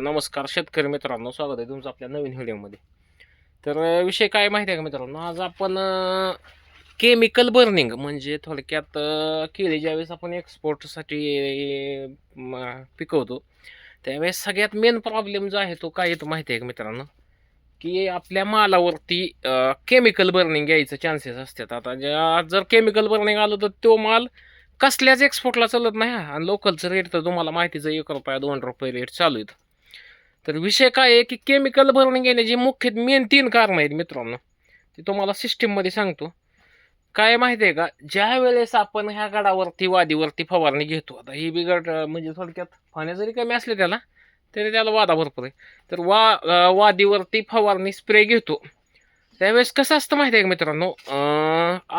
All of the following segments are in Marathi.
नमस्कार शेतकरी मित्रांनो स्वागत आहे तुमचं आपल्या नवीन व्हिडिओमध्ये. तर विषय काय माहिती आहे का मित्रांनो? आज आपण केमिकल बर्निंग म्हणजे थोडक्यात अं, केळी ज्यावेळेस आपण एक्सपोर्टसाठी पिकवतो त्यावेळेस सगळ्यात मेन प्रॉब्लेम जो आहे तो काय येतो माहिती आहे का मित्रांनो? की आपल्या मालावरती केमिकल बर्निंग यायचं चान्सेस असतात. आता ज्या जर केमिकल बर्निंग आलं तर तो माल कसल्याच एक्सपोर्टला चालत नाही. हा. आणि लोकलचं रेट तर तुम्हाला माहितीचं एक रुपया दोन रुपये रेट चालू आहेत. तर विषय काय आहे की केमिकल भरून घेण्याची मुख्य मेन तीन कारण आहेत मित्रांनो. ते तुम्हाला सिस्टीममध्ये सांगतो. काय माहिती आहे का? ज्या वेळेस आपण ह्या गडावरती वादीवरती फवारणी घेतो आता ही बिघड म्हणजे थोडक्यात पाण्या जरी कमी असले त्याला तरी त्याला वादा भरपूर आहे. तर वा वादीवरती फवारणी स्प्रे घेतो. त्यावेळेस कसं असतं माहिती आहे का मित्रांनो?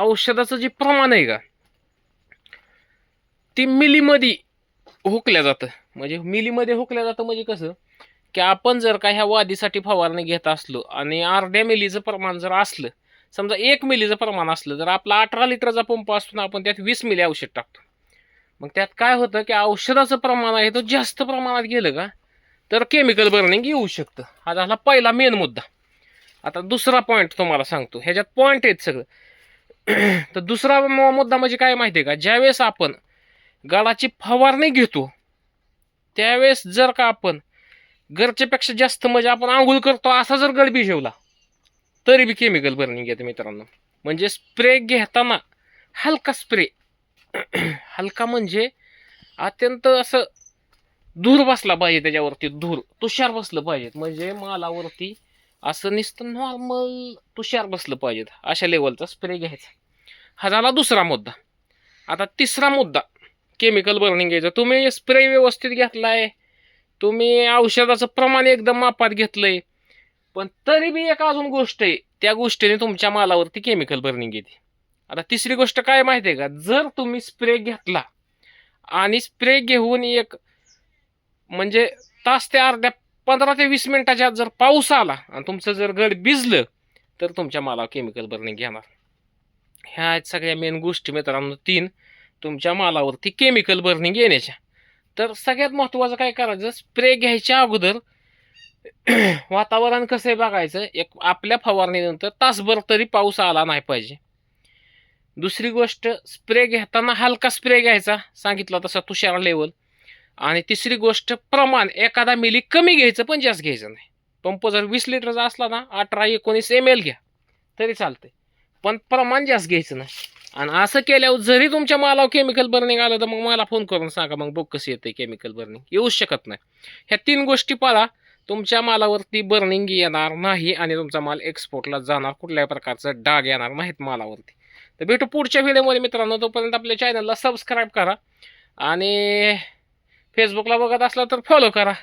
औषधाचं जे प्रमाण आहे का ती मिलीमध्ये हुकल्या जातं. म्हणजे मिलीमध्ये हुकल्या जातं म्हणजे कसं? की आपण जर का ह्या वादीसाठी फवारणी घेत असलो आणि अर्ध्या मिलीचं प्रमाण जर असलं समजा एक मिलीचं प्रमाण असलं तर आपला अठरा लिटरचा पंप असतो ना आपण त्यात वीस मिली औषध टाकतो. मग त्यात काय होतं की औषधाचं प्रमाण आहे तो जास्त प्रमाणात गेलं का? तर केमिकल बर्निंग येऊ शकतं. हा झाला पहिला मेन मुद्दा. आता दुसरा पॉईंट तुम्हाला सांगतो. ह्याच्यात पॉईंट आहेत सगळं. तर दुसरा मुद्दा म्हणजे काय माहिती आहे का? ज्यावेळेस आपण गडाची फवारणी घेतो त्यावेळेस जर का आपण गरजेपेक्षा जास्त म्हणजे आपण आंघोळ करतो असा जर गडबी जेवला तरी बी केमिकल बर्निंग येते मित्रांनो. म्हणजे स्प्रे घेताना हलका स्प्रे हलका म्हणजे अत्यंत असं धूर बसला पाहिजे त्याच्यावरती धूर तुषार बसलं पाहिजे. म्हणजे मालावरती असं नुसतं नॉर्मल तुषार बसलं पाहिजेत अशा लेवलचा स्प्रे घ्यायचा. हा झाला दुसरा मुद्दा. आता तिसरा मुद्दा केमिकल बर्निंग घ्यायचं तुम्ही स्प्रे व्यवस्थित घेतला आहे तुम्ही औषधाचं प्रमाण एकदम मापात घेतलंय. पण तरी बी एक अजून गोष्ट आहे त्या गोष्टीने तुमच्या मालावरती केमिकल बर्निंग येते. आता तिसरी गोष्ट काय माहिती आहे का? जर तुम्ही स्प्रे घेतला आणि स्प्रे घेऊन एक म्हणजे तास ते अर्ध्या पंधरा ते वीस मिनिटाच्या आत जर पाऊस आला आणि तुमचं जर गड भिजलं तर तुमच्या मालावर केमिकल बर्निंग घेणार ह्या सगळ्या मेन गोष्टी मित्रांनो. तीन तुमच्या मालावरती केमिकल बर्निंग येण्याच्या. तर सगळ्यात महत्त्वाचं काय करायचं? स्प्रे घ्यायच्या अगोदर वातावरण कसं आहे बघायचं? एक आपल्या फवारणीनंतर तासभर तरी पाऊस आला नाही पाहिजे. दुसरी गोष्ट स्प्रे घेताना हलका स्प्रे घ्यायचा. सांगितला तसा तुषार लेवल आणि तिसरी गोष्ट प्रमाण एखादा मिली कमी घ्यायचं पण जास्त घ्यायचं नाही. पंप जर वीस लिटरचा असला ना अठरा एकोणीस एम एल घ्या तरी चालते पण प्रमाण जास्त घ्यायचं नाही. आणि असं केल्यावर जरी तुमच्या मालावर केमिकल बर्निंग आलं तर मग मला फोन करून सांगा मग बघ कसं येतं केमिकल बर्निंग येऊच शकत नाही. ह्या तीन गोष्टी पाळा तुमच्या मालावरती बर्निंग येणार नाही आणि तुमचा माल एक्सपोर्टला जाणार कुठल्याही प्रकारचं डाग येणार नाहीत मालावरती. तर भेटू पुढच्या व्हिडिओमध्ये मित्रांनो तोपर्यंत आपल्या चॅनलला सबस्क्राईब करा आणि फेसबुकला बघत असला तर फॉलो करा.